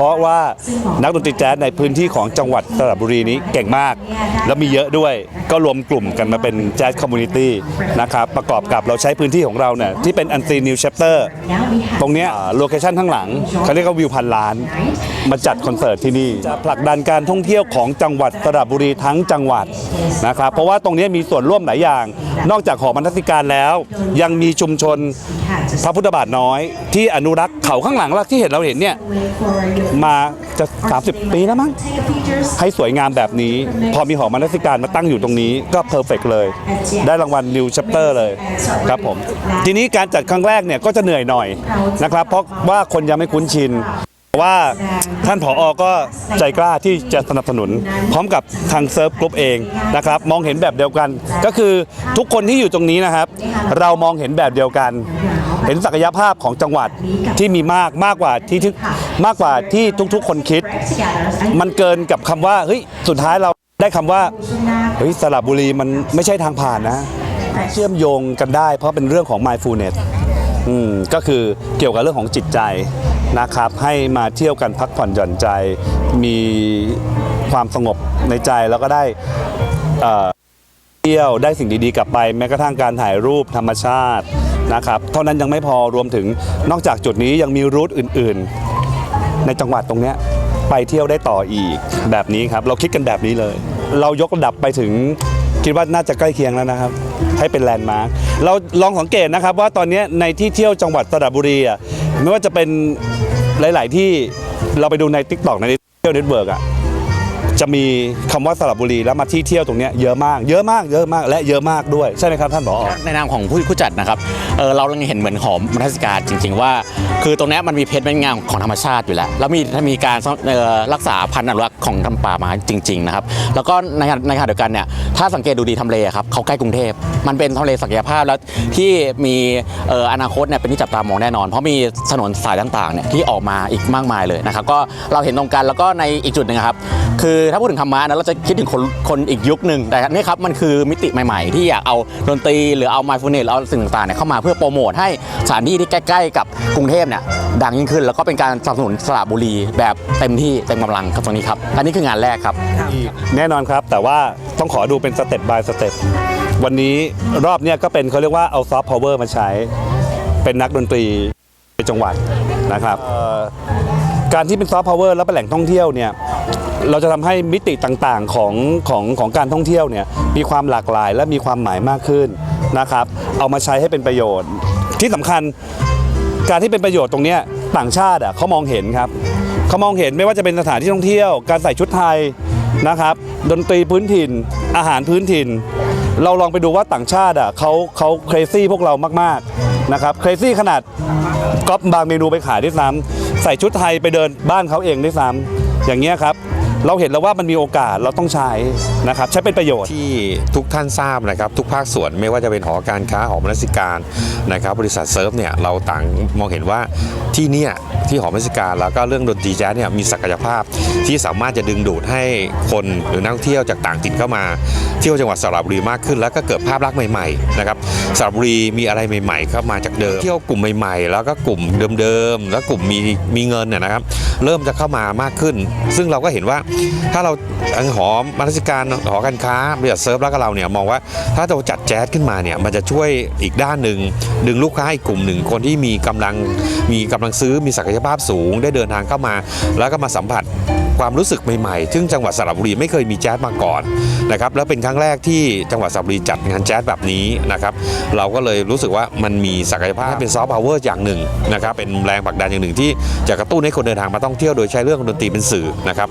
เพราะว่านักดนตรีแจ๊สในพื้นที่ของจังหวัดสระบุรีนี้เก่งมาก แล้วมีเยอะด้วยก็รวมกลุ่มกันมาเป็นแจ๊สคอมมูนิตี้นะครับประกอบกับเราใช้พื้นที่ของเราเนี่ยที่เป็นอันซีนิวแชปเตอร์ตรงเนี้ยโลเคชั่นข้างหลังเขาเรียกว่าวิวพันล้าน มาจัดคอนเสิร์ตที่นี่จะผลักดันการท่องเที่ยวของจังหวัดสระบุรีทั้งจังหวัดนะครับเพราะว่าตรงนี้มีส่วนร่วมหลายอย่าง นอกจากหอบรรณาธิการแล้ว ยังมีชุมชนพระพุทธบาทน้อย ที่อนุรักษ์เขาข้างหลังเราที่เห็นเราเห็นเนี่ยมาจะ 30 ปีแล้วมั้งให้สวยงามแบบนี้ พอมีหอมรรณาธิการมาตั้งอยู่ตรงนี้ก็เพอร์เฟกเลย ได้รางวัล New Chapter เลยครับผม ทีนี้การจัดครั้งแรกเนี่ยก็จะเหนื่อยหน่อยนะครับ เพราะว่าคนยังไม่คุ้นชิน ว่าท่านผออก็ใจกล้าที่จะสนับสนุน พร้อมกับทางเซิร์ฟกรุ๊ปเองนะครับมองเห็นแบบเดียวกัน ก็คือทุกคนที่อยู่ตรงนี้นะครับ เรามองเห็นแบบเดียวกัน เห็นศักยภาพของจังหวัดที่มีมากมากกว่าที่ที่มากกว่าที่ทุกๆ คนคิด มันเกินกับคำว่าเฮ้ยสุดท้ายเราได้คำว่าเฮ้ยสระบุรีมันไม่ใช่ทางผ่านนะ เชื่อมโยงกันได้เพราะเป็นเรื่องของ mindfulness อืมก็คือเกี่ยวกับเรื่องของจิตใจนะครับ ให้มาเที่ยวกันพักผ่อนหย่อนใจ มีความสงบในใจแล้วก็ได้เอ่อเที่ยวได้สิ่งดีๆกลับไป แม้กระทั่งการถ่ายรูปธรรมชาตินะครับเท่านั้นยังไม่พอรวมถึงนอกจากจุดนี้ยังมีรูทอื่น ๆ ในจังหวัดตรงเนี้ยไปเที่ยวได้ต่ออีกแบบนี้ครับ เราคิดกันแบบนี้เลย เรายกระดับไปถึง คิดว่าน่าจะใกล้เคียงแล้วนะครับ ให้เป็นแลนด์มาร์คเราลองสังเกตนะครับว่าตอนนี้ในที่เที่ยวจังหวัดสระบุรีอะไม่ว่าจะเป็นหลาย ๆ ที่เราไปดูใน t ิ k t o k ในเที่ยวเน็ตเวิร์กอะ จะมีคำว่าสระบุรีแล้วมาที่เที่ยวตรงนี้เยอะมาก เยอะมากเยอะมากและเยอะมากด้วยใช่ไหมครับท่านผอในนามของผู้ผู้จัดนะครับเออเราลังเห็นเหมือนหอมบรรทศการจริง ๆ ว่า คือตรงนี้มันมีเพชรเป็นงามของธรรมชาติอยู่แล้วแล้วมีถ้ามีการรักษาพันธุ์อนุรักษ์ของทำป่าไมาจริง ๆ นะครับ แล้วก็ในขณะในขณะเดียวกันเนี่ยถ้าสังเกตดูดีทำเลครับเขาใกล้กรุงเทพมันเป็นทำเลศักยภาพแล้วที่มีอออนาคตเนี่ยเป็นที่จับตามองแน่นอน เพราะมีถนนสายต่างๆเนี่ยที่ออกมาอีกมากมายเลยนะครับก็เราเห็นตรงกันแล้วก็ในอีกจุดหนึ่งครับคือถ้าพูดถึงธรรมะนะเราจะคิดถึงคนคนอีกยุคหนึ่งแต่นี่ครับมันคือมิติใหม่ๆ ที่อยากเอาดนตรีหรือเอา mindfulness หรือเอาสิ่งต่างๆเนี่ยเข้ามาเพื่อโปรโมทให้สถานที่ที่ใกล้ๆ กับกรุงเทพเนี่ยดังยิ่งขึ้น แล้วก็เป็นการสนับสนุนสระบุรีแบบเต็มที่เต็มกำลังครับตรงนี้ครับอันนี้คืองานแรกครับ แน่นอนครับแต่ว่าต้องขอดูเป็นสเต็ป by สเต็ปวันนี้รอบเนี้ยก็เป็นเขาเรียกว่าเอาซอฟต์พาวเวอร์มาใช้ เป็นนักดนตรีในจังหวัดนะครับเอ่อการที่เป็นซอฟต์พาวเวอร์แล้วเป็นแหล่งท่องเที่ยวเนี่ย เราจะทำให้มิติต่างๆของของของการท่องเที่ยวเนี่ยมีความหลากหลายและมีความหมายมากขึ้นนะครับ เอามาใช้ให้เป็นประโยชน์ ที่สำคัญการที่เป็นประโยชน์ตรงนี้ต่างชาติอะเขามองเห็นครับเขามองเห็นไม่ว่าจะเป็นสถานที่ท่องเที่ยว การใส่ชุดไทยนะครับ ดนตรีพื้นถิ่น อาหารพื้นถิ่น เราลองไปดูว่าต่างชาติอะเขาเขาเครซี่พวกเรามากๆนะครับเครซี่ขนาดก๊อปบางเมนูไปขายด้วยซ้ำใส่ชุดไทยไปเดินบ้านเขาเองด้วยซ้ำอย่างเงี้ยครับ เราเห็นแล้วว่ามันมีโอกาสเราต้องใช้นะครับใช้เป็นประโยชน์ ที่ทุกท่านทราบนะครับ ทุกภาคส่วนไม่ว่าจะเป็นหอการค้าหอมนสิการนะครับบริษัทเซิร์ฟเนี่ยเราต่างมองเห็นว่าที่เนี่ยที่หอมนสิการแล้วก็เรื่องดนตรีแจ๊สเนี่ยมีศักยภาพที่สามารถจะดึงดูดให้คนหรือนักท่องเที่ยวจากต่างถิ่นเข้ามาเที่ยวจังหวัดสระบุรีมากขึ้น แล้วก็เกิดภาพลักษณ์ใหม่ๆนะครับสระบุรีมีอะไรใหม่ๆเข้ามาจากเดิมเที่ยวกลุ่มใหม่ๆ แล้วก็กลุ่มเดิมๆแล้วกลุ่มมีมีเงินเนี่ยนะครับ เริ่มจะเข้ามามากขึ้น ซึ่งเราก็เห็นว่าถ้าเราหอมาราชการหอการค้าบริษัทเซิร์ฟแล้วก็เราเนี่ยมองว่าถ้าเราจัดแจ๊สขึ้นมาเนี่ยมันจะช่วยอีกด้านหนึ่งดึงลูกค้าอีกกลุ่มหนึ่งคนที่มีกำลังมีกำลังซื้อมีศักยภาพสูง ได้เดินทางเข้ามา แล้วก็มาสัมผัส ความรู้สึกใหม่ๆ ซึ่งจังหวัดสระบุรีไม่เคยมีแจ๊สมาก่อนนะครับแล้วเป็นครั้งแรกที่จังหวัดสระบุรีจัดงานแจ๊สแบบนี้นะครับเราก็เลยรู้สึกว่ามันมีศักยภาพเป็นซอฟต์พาวเวอร์อย่างหนึ่งนะครับเป็นแรงผลักดันอย่างหนึ่งที่จะกระตุ้นให้คนเดินทางมาท่องเที่ยวโดยใช้เรื่องดนตรีเป็นสื่อนะครับ